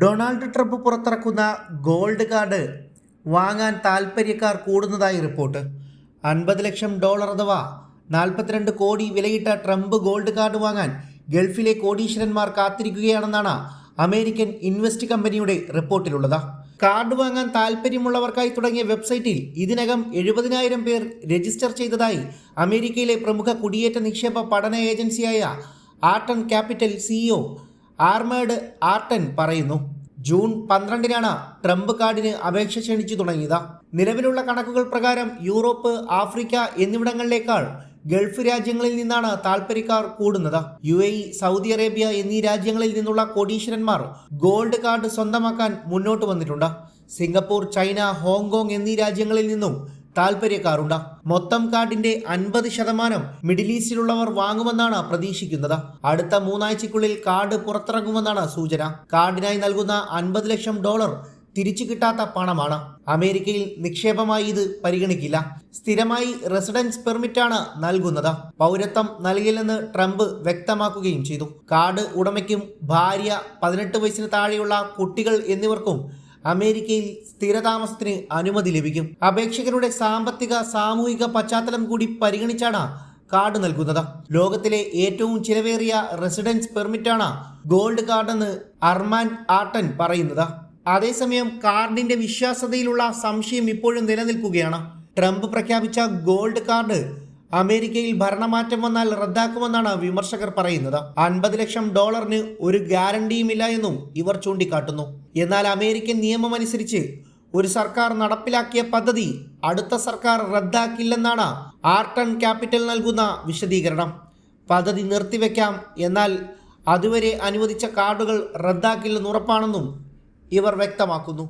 Donald Trump പുറത്തിറക്കുന്ന gold card വാങ്ങാൻ താൽപ്പര്യക്കാർ കൂടുന്നതായി റിപ്പോർട്ട്. അൻപത് ലക്ഷം ഡോളർ അഥവാ നാൽപ്പത്തിരണ്ട് കോടി വിലയിട്ട ട്രംപ് ഗോൾഡ് കാർഡ് വാങ്ങാൻ ഗൾഫിലെ കോടീശ്വരന്മാർ കാത്തിരിക്കുകയാണെന്നാണ് അമേരിക്കൻ ഇൻവെസ്റ്റ് കമ്പനിയുടെ റിപ്പോർട്ടിലുള്ളത്. കാർഡ് വാങ്ങാൻ താൽപ്പര്യമുള്ളവർക്കായി തുടങ്ങിയ വെബ്സൈറ്റിൽ ഇതിനകം എഴുപതിനായിരം പേർ രജിസ്റ്റർ ചെയ്തതായി അമേരിക്കയിലെ പ്രമുഖ കുടിയേറ്റ നിക്ഷേപ പഠന ഏജൻസിയായ Arton capital CEO Armand Arton പറയുന്നു ജൂൺ പന്ത്രണ്ടിനാണ് ട്രംപ് കാർഡിന് അപേക്ഷ ക്ഷണിച്ചു തുടങ്ങിയത്. നിലവിലുള്ള കണക്കുകൾ പ്രകാരം യൂറോപ്പ് ആഫ്രിക്ക എന്നിവിടങ്ങളിലേക്കാൾ ഗൾഫ് രാജ്യങ്ങളിൽ നിന്നാണ് താൽപ്പര്യക്കാർ കൂടുന്നത്. യു എ സൗദി അറേബ്യ എന്നീ രാജ്യങ്ങളിൽ നിന്നുള്ള കോടീശ്വരന്മാർ ഗോൾഡ് കാർഡ് സ്വന്തമാക്കാൻ മുന്നോട്ട് വന്നിട്ടുണ്ട്. സിംഗപ്പൂർ ചൈന ഹോങ്കോങ് എന്നീ രാജ്യങ്ങളിൽ നിന്നും താൽപ്പര്യക്കാരുണ്ട് മൊത്തം കാർഡിന്റെ അൻപത് ശതമാനം മിഡിൽ ഈസ്റ്റിലുള്ളവർ വാങ്ങുമെന്നാണ് പ്രതീക്ഷിക്കുന്നത്. അടുത്ത മൂന്നാഴ്ചയ്ക്കുള്ളിൽ കാർഡ് പുറത്തിറങ്ങുമെന്നാണ് സൂചന. കാർഡിനായി നൽകുന്ന അൻപത് ലക്ഷം ഡോളർ തിരിച്ചു കിട്ടാത്ത പണമാണ്. അമേരിക്കയിൽ നിക്ഷേപമായി ഇത് പരിഗണിക്കില്ല. സ്ഥിരമായി റെസിഡൻസ് പെർമിറ്റാണ് നൽകുന്നത്. പൗരത്വം നൽകില്ലെന്ന് ട്രംപ് വ്യക്തമാക്കുകയും ചെയ്തു. കാർഡ് ഉടമയ്ക്കും ഭാര്യ പതിനെട്ട് വയസ്സിന് താഴെയുള്ള കുട്ടികൾ എന്നിവർക്കും അമേരിക്കയിൽ സ്ഥിരതാമസത്തിന് അനുമതി ലഭിക്കും. അപേക്ഷകരുടെ സാമ്പത്തിക സാമൂഹിക പശ്ചാത്തലം കൂടി പരിഗണിച്ചാണ് കാർഡ് നൽകുന്നത്. ലോകത്തിലെ ഏറ്റവും ചിലവേറിയ റെസിഡൻസ് പെർമിറ്റാണ് ഗോൾഡ് കാർഡെന്ന് അർമാൻ ആട്ടൻ പറയുന്നത്. അതേസമയം കാർഡിന്റെ വിശ്വാസതയിലുള്ള സംശയം ഇപ്പോഴും നിലനിൽക്കുകയാണ്. ട്രംപ് പ്രഖ്യാപിച്ച ഗോൾഡ് കാർഡ് അമേരിക്കയിൽ ഭരണമാറ്റം വന്നാൽ റദ്ദാക്കുമെന്നാണ് വിമർശകർ പറയുന്നത്. അൻപത് ലക്ഷം ഡോളറിന് ഒരു ഗ്യാരണ്ടിയുമില്ല എന്നും ഇവർ ചൂണ്ടിക്കാട്ടുന്നു. എന്നാൽ അമേരിക്കൻ നിയമമനുസരിച്ച് ഒരു സർക്കാർ നടപ്പിലാക്കിയ പദ്ധതി അടുത്ത സർക്കാർ റദ്ദാക്കില്ലെന്നാണ് ആർട്ടൺ ക്യാപിറ്റൽ നൽകുന്ന വിശദീകരണം. പദ്ധതി നിർത്തിവെക്കാം എന്നാൽ അതുവരെ അനുവദിച്ച കാർഡുകൾ റദ്ദാക്കില്ലെന്ന് ഉറപ്പാണെന്നും ഇവർ വ്യക്തമാക്കുന്നു.